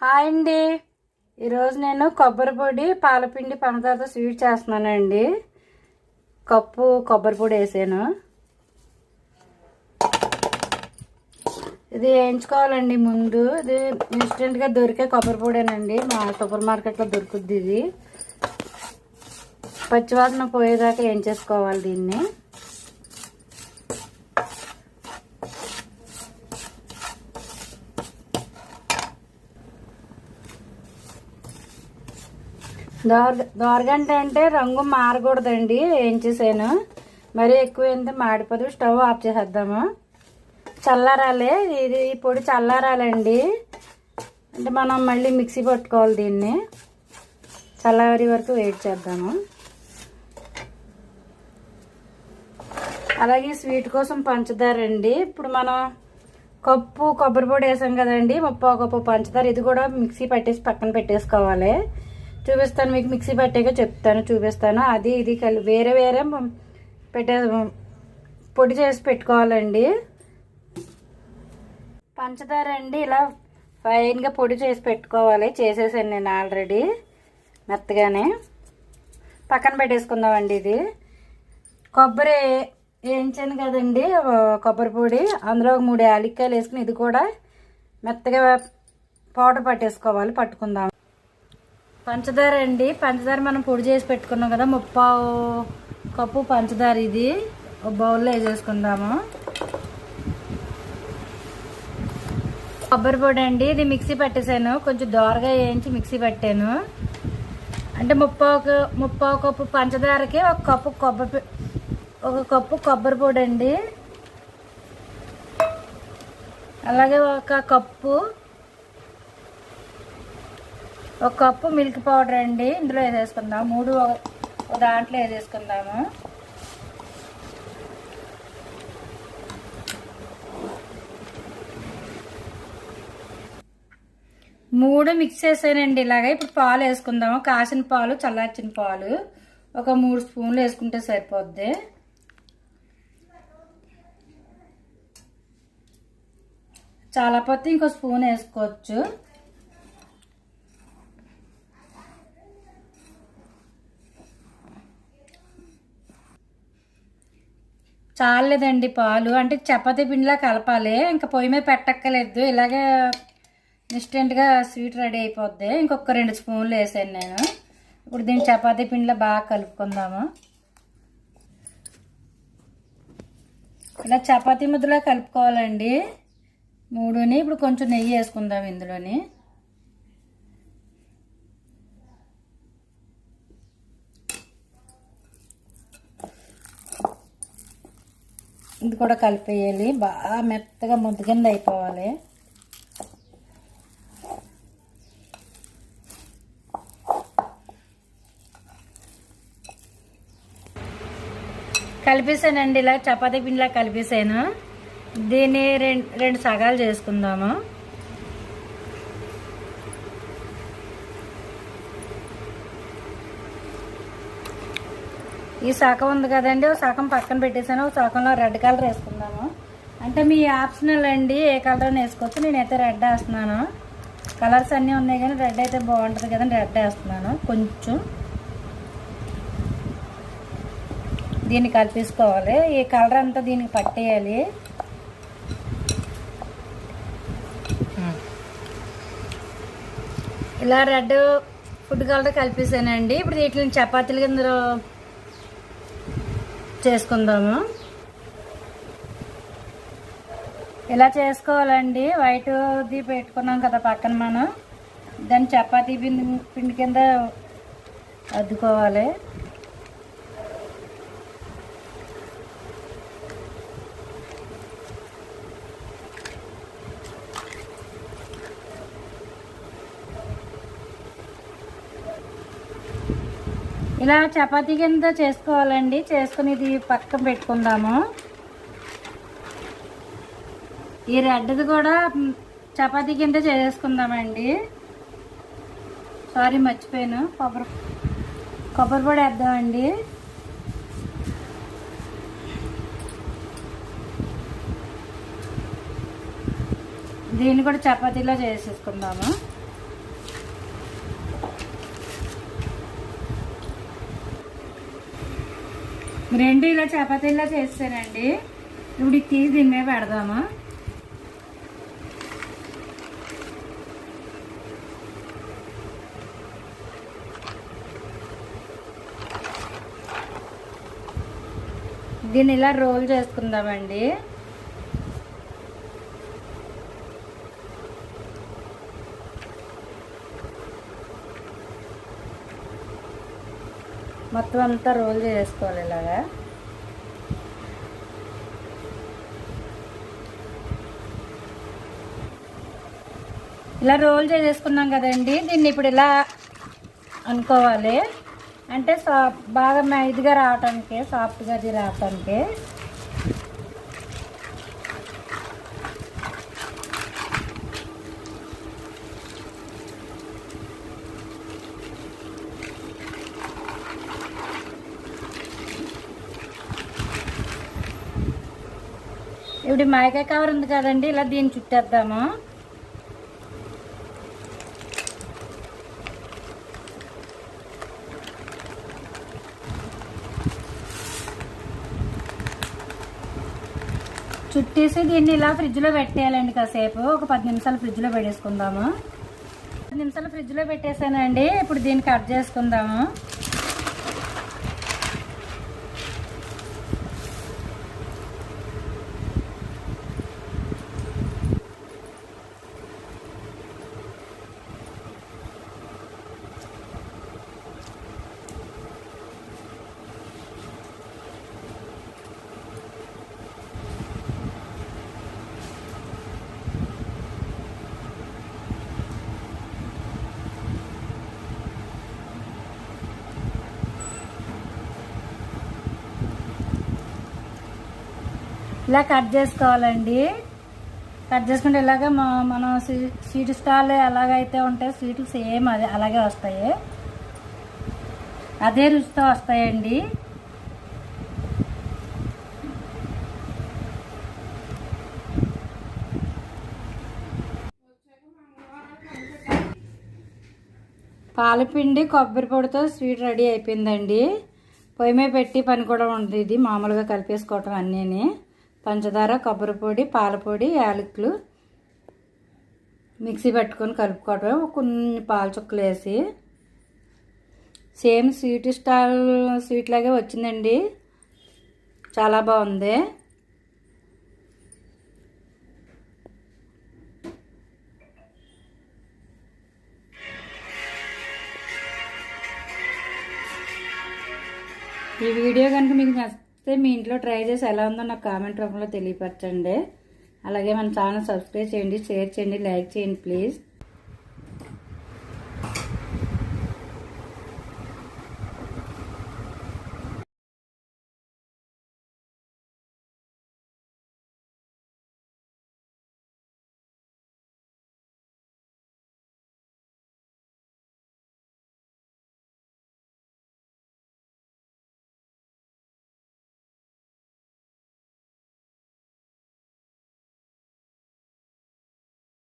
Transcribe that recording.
Hi అండి. ఈరోజు నేను కొబ్బరి పొడి పాలపిండి పంచదారతో స్వీట్ చేస్తున్నానండి. కప్పు కొబ్బరి పొడి వేసాను. ఇది వేయించుకోవాలండి ముందు. ఇది ఇన్స్టెంట్గా దొరికే కొబ్బరి పొడేనండి. మా సూపర్ మార్కెట్లో దొరుకుద్ది ఇది. పచ్చివాసన పోయేదాకా వేయించేసుకోవాలి దీన్ని. దోర దోరగంట అంటే రంగు మారకూడదండి వేయించేసాను మరీ ఎక్కువ అయితే మాడిపోదు స్టవ్ ఆఫ్ చేసేద్దాము. చల్లారాలి ఇది ఈ పొడి చల్లారాలండి. అంటే మనం మళ్ళీ మిక్సీ పట్టుకోవాలి దీన్ని. చల్లారి వరకు వెయిట్ చేద్దాము. అలాగే స్వీట్ కోసం పంచదార అండి. ఇప్పుడు మనం కప్పు కొబ్బరి పొడి వేసాం కదండి ముప్పో కప్పు పంచదార. ఇది కూడా మిక్సీ పట్టేసి పక్కన పెట్టేసుకోవాలి. చూపిస్తాను మీకు మిక్సీ పట్టాక చెప్తాను చూపిస్తాను. అది ఇది కలి వేరే వేరే పెట్టే పొడి చేసి పెట్టుకోవాలండి. పంచదార అండి ఇలా ఫైన్గా పొడి చేసి పెట్టుకోవాలి. చేసేసాను నేను ఆల్రెడీ మెత్తగానే. పక్కన పెట్టేసుకుందామండి ఇది. కొబ్బరి వేయించాను కదండి కొబ్బరి పొడి. అందులో ఒక మూడు యాలక్కాయలు వేసుకుని ఇది కూడా మెత్తగా పౌడర్ పట్టేసుకోవాలి పట్టుకుందాం. పంచదార అండి. పంచదార మనం పొడి చేసి పెట్టుకున్నాం కదా ముప్పావు కప్పు పంచదార ఇది. ఒక బౌల్లో వేసేసుకుందాము. కొబ్బరి పొడి అండి. ఇది మిక్సీ పట్టేశాను కొంచెం దోరగా వేయించి మిక్సీ పట్టాను. అంటే ముప్పావు ముప్పావు కప్పు పంచదారకి ఒక కప్పు కొబ్బరి ఒక కప్పు కొబ్బరి పొడి అండి. అలాగే ఒక కప్పు ఒక కప్పు మిల్క్ పౌడర్ అండి. ఇందులో వేసేసుకుందాం మూడు ఒక దాంట్లో వేసేసుకుందాము మూడు మిక్స్ చేసానండి ఇలాగ. ఇప్పుడు పాలు వేసుకుందాము. కాసిన పాలు చల్లార్చిన పాలు. ఒక మూడు స్పూన్లు వేసుకుంటే సరిపోద్ది. చాలా పొత్తి ఇంకో స్పూన్ వేసుకోవచ్చు. చాలేదండి పాలు. అంటే చపాతీ పిండిలా కలపాలి. ఇంకా పొయ్యి మీద పెట్టక్కర్లేదు. ఇలాగే ఇన్స్టెంట్గా స్వీట్ రెడీ అయిపోద్ది. ఇంకొక రెండు స్పూన్లు వేసాను నేను. ఇప్పుడు దీన్ని చపాతీ పిండిలో బాగా కలుపుకుందాము. ఇలా చపాతీ ముద్దలా కలుపుకోవాలండి. మూడుని ఇప్పుడు కొంచెం నెయ్యి వేసుకుందాం ఇందులోని. ఇది కూడా కలిపేయాలి. బాగా మెత్తగా ముద్ద కింద అయిపోవాలి. కలిపేసానండి ఇలా చపాతీ పిండిలా కలిపేసాను. దీన్ని రెండు రెండు సగాలు చేసుకుందాము. ఈ సగం ఉంది కదండి ఒక సగం పక్కన పెట్టేసాను ఒక సగంలో రెడ్ కలర్ వేసుకుందాము. అంటే మీ ఆప్షనల్ అండి ఏ కలర్ వేసుకోవచ్చు నేనైతే రెడ్ వేస్తున్నాను. కలర్స్ అన్నీ ఉన్నాయి కానీ రెడ్ అయితే బాగుంటుంది కదండి రెడ్ వేస్తున్నాను కొంచెం. దీన్ని కలిపేసుకోవాలి ఈ కలర్ అంతా దీనికి పట్టేయాలి. ఇలా రెడ్ ఫుడ్ కలర్ కలిపేసానండి. ఇప్పుడు వీటిని చపాతీల కింద చేసుకుందాము. ఇలా చేసుకోవాలండి. వైట్ది పెట్టుకున్నాం కదా పక్కన మనం. దాన్ని చపాతీ పిండి పిండి కింద అద్దుకోవాలి. ఇలా చపాతీ కింద చేసుకోవాలండి. చేసుకుని ఇది పక్కన పెట్టుకుందాము. ఈ రెడ్ది కూడా చపాతీ కింద చేసుకుందామండి. సారీ మర్చిపోయాను. కొబ్బరి కొబ్బరి పొడి వేద్దామండి. దీన్ని కూడా చపాతీలో చేసేసుకుందాము. రెండు ఇలా చపాతీలా చేస్తానండి. ఇప్పుడు ఇది తీసి దీని మీద పెడదాము. దీన్ని ఇలా రోల్ చేసుకుందామండి. మొత్తం అంతా రోల్ చేసుకోవాలి ఇలాగా. ఇలా రోల్ చేసేసుకున్నాం కదండి. దీన్ని ఇప్పుడు ఇలా అనుకోవాలి. అంటే సా బాగా మ- ఇదిగా రావటానికి సాఫ్ట్గా అది రావటానికి. ఇప్పుడు మాయకాయ కవర్ ఉంది కదండి ఇలా దీన్ని చుట్టేద్దాము. చుట్టేసి దీన్ని ఇలా ఫ్రిడ్జ్లో పెట్టేయాలండి కాసేపు. ఒక పది నిమిషాలు ఫ్రిడ్జ్లో పెట్టేసుకుందాము. పది నిమిషాలు ఫ్రిడ్జ్లో పెట్టేసానండి. ఇప్పుడు దీన్ని కట్ చేసుకుందాము. ఇలా కట్ చేసుకోవాలండి. కట్ చేసుకుంటే ఇలాగ మా- మనం స్వీ- స్వీట్ స్టాల్ ఎలాగైతే ఉంటాయి. స్వీట్లు సేమ్ అదే అలాగే వస్తాయి. అదే రుచితో వస్తాయండి. పాలపిండి కొబ్బరి పొడితో స్వీట్ రెడీ అయిపోయిందండి. పొయ్యి మీద పెట్టి పని కూడా ఉంటుంది ఇది మామూలుగా కలిపేసుకోవటం అన్నీని. పంచదార కొబ్బరి పొడి పాలపొడి యాలకులు మిక్సీ పెట్టుకొని కలుపుకోవటం కొన్ని పాల చుక్కలు వేసి సేమ్ స్వీట్ స్టాల్ స్వీట్ లాగే వచ్చిందండి. చాలా బాగుంది. ఈ వీడియో కనుక మీకు నచ్చితే మీ ఇంట్లో ట్రై చేసి ఎలా ఉందో నాకు కామెంట్ రూపంలో తెలియపరచండి. అలాగే మన ఛానల్ సబ్స్క్రైబ్ చేయండి షేర్ చేయండి లైక్ చేయండి ప్లీజ్.